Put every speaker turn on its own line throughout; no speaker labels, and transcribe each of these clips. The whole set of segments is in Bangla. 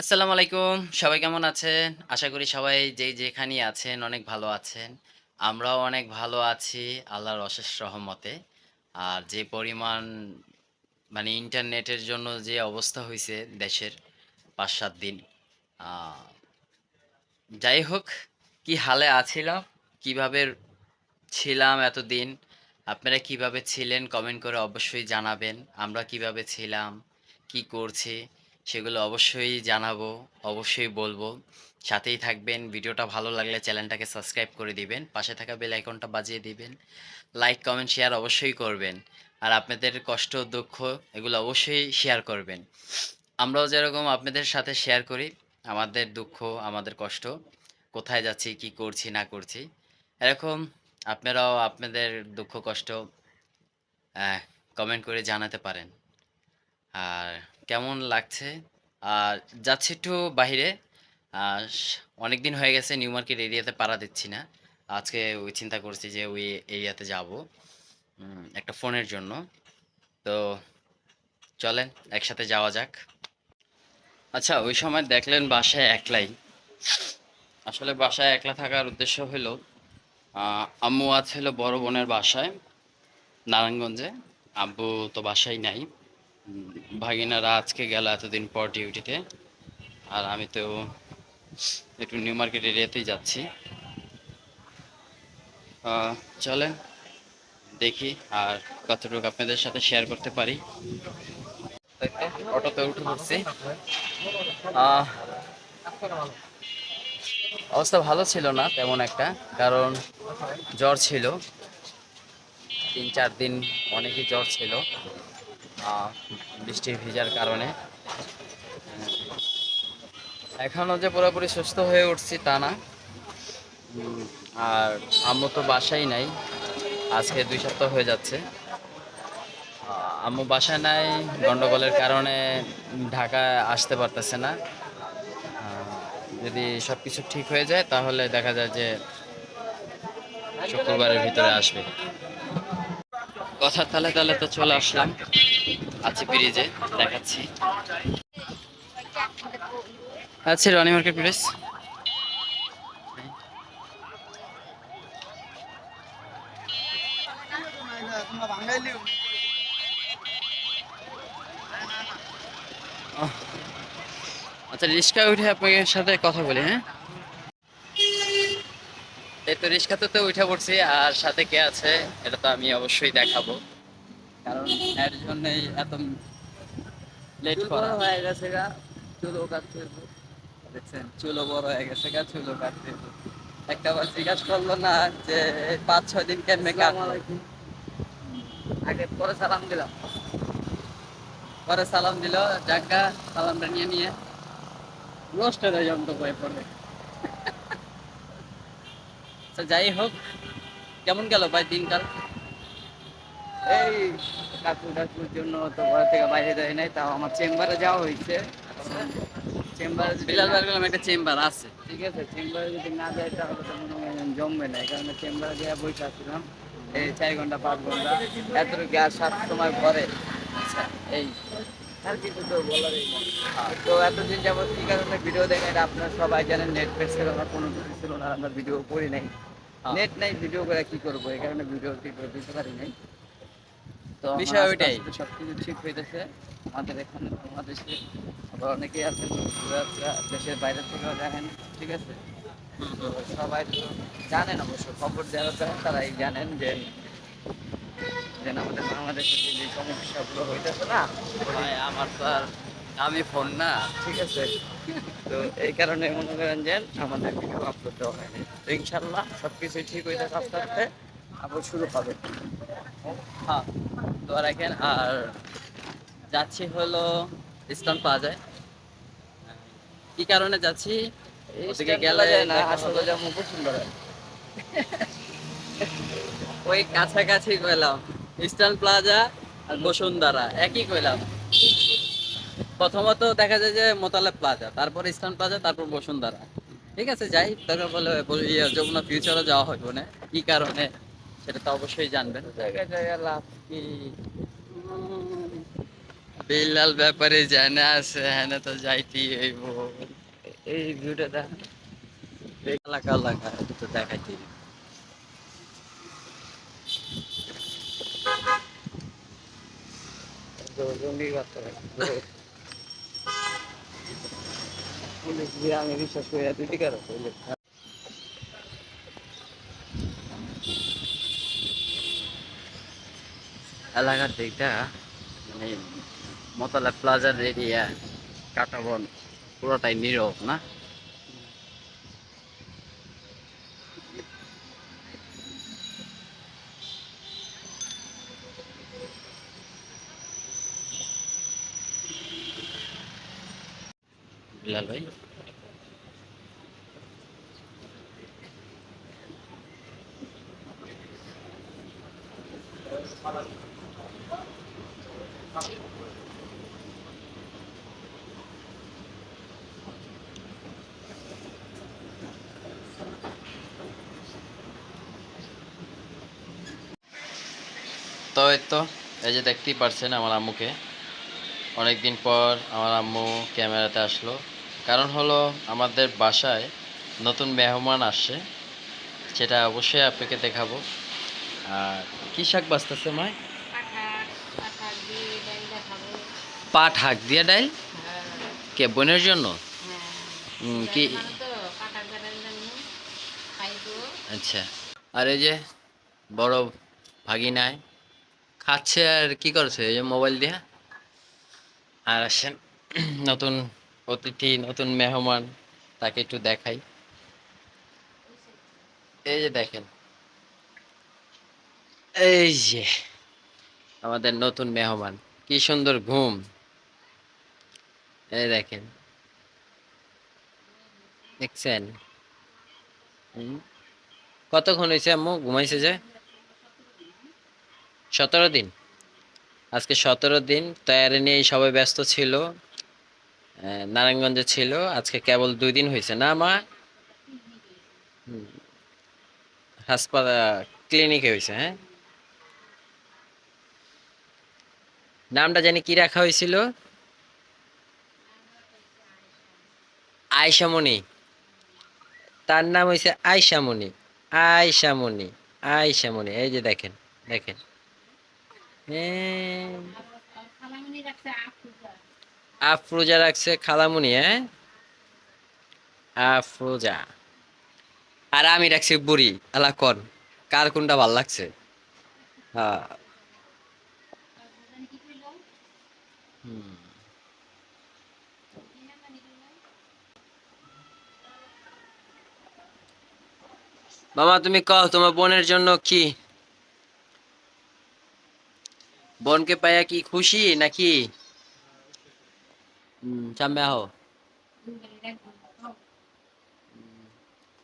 আসসালামু আলাইকুম। সবাই কেমন আছেন? আশা করি সবাই যে যেখানেই আছেন অনেক ভালো আছেন। আমরাও অনেক ভালো আছি, আল্লাহর অশেষ রহমতে। আর যে পরিমাণ মানে ইন্টারনেটের জন্য যে অবস্থা হয়েছে দেশের পাঁচ সাত দিন যাই হোক কি হালে আছিলাম, কীভাবে ছিলাম এতদিন, আপনারা কীভাবে ছিলেন, কমেন্ট করে অবশ্যই জানাবেন। আমরা কীভাবে ছিলাম, কি করছি সেগুলো অবশ্যই জানাব, অবশ্যই বলব। সাথেই থাকবেন। ভিডিওটা ভালো লাগলে চ্যানেলটাকে সাবস্ক্রাইব করে দিবেন, পাশে থাকা বেল আইকনটা বাজিয়ে দিবেন। লাইক, কমেন্ট, শেয়ার অবশ্যই করবেন। আর আপনাদের কষ্ট, দুঃখ এগুলো অবশ্যই শেয়ার করবেন। আমরাও যেরকম আপনাদের সাথে শেয়ার করি, আমাদের দুঃখ, আমাদের কষ্ট, কোথায় যাচ্ছি, কি করছি, না করছি, এরকম আপনারাও আপনাদের দুঃখ, কষ্ট কমেন্ট করে জানাতে পারেন। আর কেমন লাগছে? আর যাচ্ছি একটু বাইরে অনেক দিন হয়ে গেছে নিউ মার্কেট এরিয়াতে পাড়া দিচ্ছি না। আজকে ওই চিন্তা করছি যে ওই এরিয়াতে যাব একটা ফোনের জন্য। তো চলেন, একসাথে যাওয়া যাক। আচ্ছা ওই সময় দেখলেন বাসায় একলাই। আসলে বাসায় একলা থাকার উদ্দেশ্য হলো আম্মু আছে হলো বড় বোনের বাসায়, নারায়ণগঞ্জে। আব্বু তো বাসায় নাই। ভাগিনারা আজকে গেল এতদিন পর ডিউটিতে আর আমি তো একটু নিউ মার্কেট এরিয়াতেই যাচ্ছি। চলেন, দেখি আর কতটুকু আপনাদের সাথে শেয়ার করতে পারি। অটোতে উঠে পড়ছি। অবস্থা ভালো ছিল না তেমন একটা, কারণ জ্বর ছিল। তিন, চার দিন অনেকই জ্বর ছিল। বৃষ্টির ভিজার কারণে। এখনও যে পুরোপুরি সুস্থ হয়ে উঠছি তা না। আর আম্মু তো বাসায় নাই, আজকে দুই সপ্তাহ হয়ে যাচ্ছে। আম্মু বাসায় নাই, গন্ডগোলের কারণে ঢাকায় আসতে পারতেছে না। যদি সব কিছু ঠিক হয়ে যায়, তাহলে দেখা যায় যে শুক্রবারের ভিতরে আসবে। কথার তালে তালে তো চলে আসলাম। আছি ব্রিজে দেখাচ্ছি। আচ্ছা রনি মার্কেট প্লেস। আচ্ছা রিক্সা উঠে আপনার সাথে কথা বলি হ্যাঁ? এই তো রিক্সাতে তো উঠে পড়ছি আর সাথে কে আছে? এটা তো আমি অবশ্যই দেখাবো। কারণ এর জন্যই এত লেট করা।
হয়ে গেছে গা চুলও কাটতে দেখছেন? চুলও বড় হয়ে গেছে গা চুলও কাটতে একটা বার জিজ্ঞাসা করল না যে পাঁচ ছয় দিন কেমনে কাটলো আগে পরে সালাম দিলাম। পরে সালাম দিল জাগা সালামটা নিয়ে নিয়ে। নষ্ট রোস্টের যন্ত্র হয়ে পড়বে। আচ্ছা যাই হোক কেমন গেল ভাই দিনকাল? এই কাকু কাকুর জন্য তো ঘর থেকে বাইরে যায় নাই তাও আমার চেম্বারে যাওয়া হয়েছে। চেম্বারে
বিলাল ভাই বললাম একটা চেম্বার আছে।
ঠিক আছে চেম্বারে যদি না যায় তাহলে তো মনে হয় জমবে না এই কারণে চেম্বারে গিয়ে বসে আসছিলাম এই চার ঘণ্টা পাঁচ ঘণ্টা এত গ্যাস সাত সময় আচ্ছা, এই আর কিছু তো এতদিন যাবত কি কারণে ভিডিও দেখেন আপনারা সবাই জানেন নেট পেট ছিল না কোনো কিছু ছিল না আমরা ভিডিও করি নাই।
হ্যাঁ।
নেট নাই ভিডিও করে কি করব? এই কারণে ভিডিও দিতে পারি নাই। তো
বিষয় ওইটাই।
আস্তে সবকিছু ঠিক হইতেছে। আমাদের এখানে বাংলাদেশে আবার অনেকেই আসছে, দেশের বাইরে থেকেও দেখেন ঠিক আছে? সবাই তো জানেন অবশ্য খবর যারা তারাই জানেন যে যে আমাদের বাংলাদেশে যে যে সমস্যাগুলো হইতেছে না
ভাই আমার তো আর দামি ফোন না।
ঠিক আছে? তো এই কারণে মনে করেন যে আমাদের ভিডিও আপলোড দেওয়া হয়নি। তো ইনশাল্লাহ সব কিছুই ঠিক হইতেছে আস্তে আস্তে আবার শুরু হবে
হ্যাঁ তো রাখেন আর যাচ্ছি হলো ইস্টার্ন প্লাজায়। কি কারণে যাচ্ছি? ওদিকে গেলে
যায় না আসলে
হবে।
যেমন সুন্দর
ওই কাছাকাছি কইলাম ইস্টার্ন প্লাজা আর বসুন্ধরা একই কইলাম। প্রথমত দেখা যায় যে মোতালেব প্লাজা তারপর ইস্টার্ন প্লাজা তারপর বসুন্ধরা। ঠিক আছে যাই দরকার বলে ইয়ে, যমুনা ফিউচারও যাওয়া হবে না। কি কারণে? সেটা তো অবশ্যই জানবেন।
লাভ কি?
বিল্লাল ব্যাপারে জানা আছে হ্যাঁ তো যাইতি হইব। এই ভিউটা দেখ
এলাকা এলাকা এটা আমি বিশ্বাস করি আছে
এলাকার দিকটা মানে মতলা প্লাজার এরিয়া কাটাবন পুরোটাই নীরব না? বিলাল ভাই। তো এই তো, এই যে দেখতেই পারছেন আমার আম্মুকে। অনেকদিন পর আমার আম্মু ক্যামেরাতে আসলো। কারণ হলো আমাদের বাসায় নতুন মেহমান আসছে, সেটা অবশ্যই আপনাকে দেখাবো। আর কি শাক বাঁচতেছে
ডাল
পাট হাক দিয়ে ডাইল? কে, বোনের জন্য? কি? আচ্ছা। আর এই যে বড় ভাগিনায় খাচ্ছে আর কি করছে, এই যে মোবাইল দিয়ে? আর আসেন, নতুন অতিথি নতুন মেহমান, তাকে একটু দেখাই। এই যে দেখেন। এই যে আমাদের নতুন মেহমান, কি সুন্দর ঘুম। এই দেখেন। দেখছেন? কতক্ষণ হয়েছে আম্মু? ঘুমাইছে যে? সতেরো দিন। আজকে সতেরো দিন তৈরি নিয়ে সবাই ব্যস্ত ছিল। নারায়ণগঞ্জে ছিল আজকে কেবল দুই দিন হয়েছে না মা? হাসপাতাল ক্লিনিকে হয়েছে হ্যাঁ? নামটা জানি কি রাখা হয়েছিল? আয়সামণি। তার নাম হয়েছে আয়সামণি। আয়সামণি আয়সামণি। এই যে দেখেন দেখেন। হ্যাঁ, আফরোজা রাখছে খালামুনি হ্যাঁ? আফরোজা। আর আমি রাখছি বুড়ি আলা কন কার কোনটা ভালো লাগছে? হ্যাঁ।
কইল
মামা, তুমি কও, তোমার বোনের জন্য কি? বোনকে পাইয়া কি খুশি নাকি? সামনে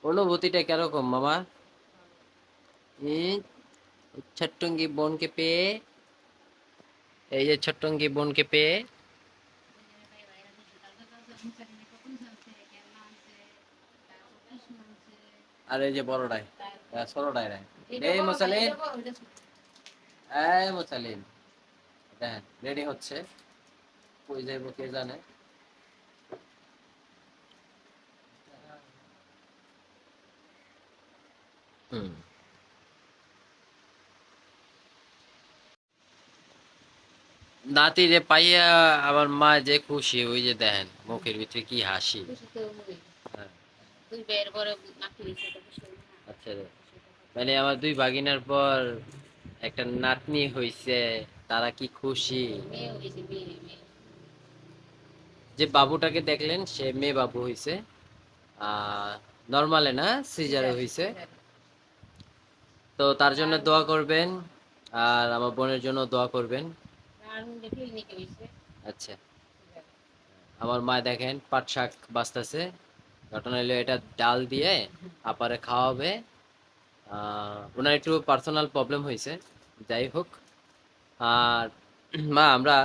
অনুভূতিটা কীরকম মামা? ছোট্টঙ্গি বোনকে পেয়ে এই যে ছোট্টঙ্গি বোনকে পেয়ে। আর এই যে বড়টাই ছোটটাই রে। এই মুসালিন এই মুসালিন দেখেন রেডি হচ্ছে। কই যাইব কে জানে। নাতি যে পাইয়া আমার মা যে খুশি, ওই যে দেখেন মুখের ভিতরে কি হাসি। আচ্ছা মানে আমার দুই ভাগিনার পর একটা নাতনি হইছে, তারা কি খুশি?
হয়েছে
যে বাবুটাকে দেখলেন, সে মেয়ে বাবু হইছে নর্মালে না, সিজারে হইছে। তো তার জন্য দোয়া করবেন, আর আমার বোনের জন্য দোয়া করবেন। আচ্ছা। আমার মা দেখেন পাট শাক বাঁচতেছে। ঘটনা হলো এটা ডাল দিয়ে আপারে খাওয়াবে। ওনার একটু পার্সোনাল প্রবলেম হয়েছে যাই হোক। আর মা আমরা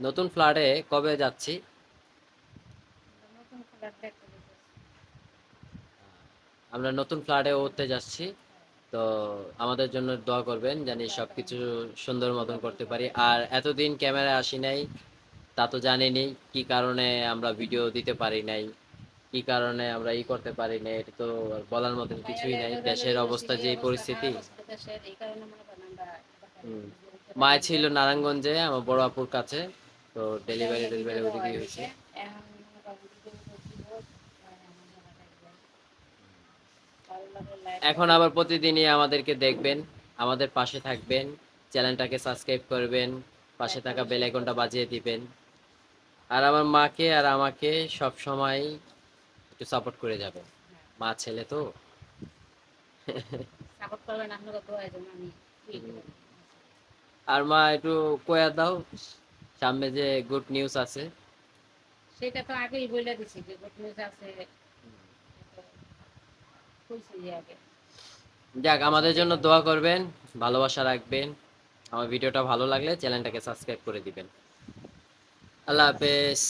নতুন ফ্ল্যাটে কবে যাচ্ছি? আমরা নতুন ফ্ল্যাটে উঠতে যাচ্ছি। তো আমাদের জন্য দোয়া করবেন জানি সবকিছু সুন্দর মতন করতে পারি। আর এতদিন ক্যামেরা আসি নাই, তা তো জানেনই কি কারণে আমরা ভিডিও দিতে পারি নাই, কি কারণে আমরা ই করতে পারি নাই, এটা তো বলার মতন কিছুই নাই। দেশের অবস্থা যে পরিস্থিতি। মা ছিল নারায়ণগঞ্জে, আমার বড় আপুর কাছে, তো ডেলিভারি ডেলিভারি ওদিকে হয়েছে
এখন মনে করেন ভিডিও করছিল, আর আমার মনে থাকবে। ভালো লাগে live
এখন আবার প্রতিদিনই আমাদেরকে দেখবেন আমাদের পাশে থাকবেন চ্যানেলটাকে সাবস্ক্রাইব করবেন পাশে থাকা বেল আইকনটা বাজিয়ে দিবেন। আর আমার মাকে আর আমাকে সব সময় একটু সাপোর্ট করে যাবেন। মা ছেলে তো।
সাপোর্ট করবেন আমি
আর মা একটু কয়া দাও সামনে যে গুড নিউজ আছে।
সেটা তো আগেই বলে দিছি যে গুড নিউজ আছে।
যাক, আমাদের জন্য দোয়া করবেন, ভালোবাসা রাখবেন। আমার ভিডিওটা ভালো লাগলে চ্যানেলটাকে সাবস্ক্রাইব করে দিবেন। আল্লাহ হাফেজ।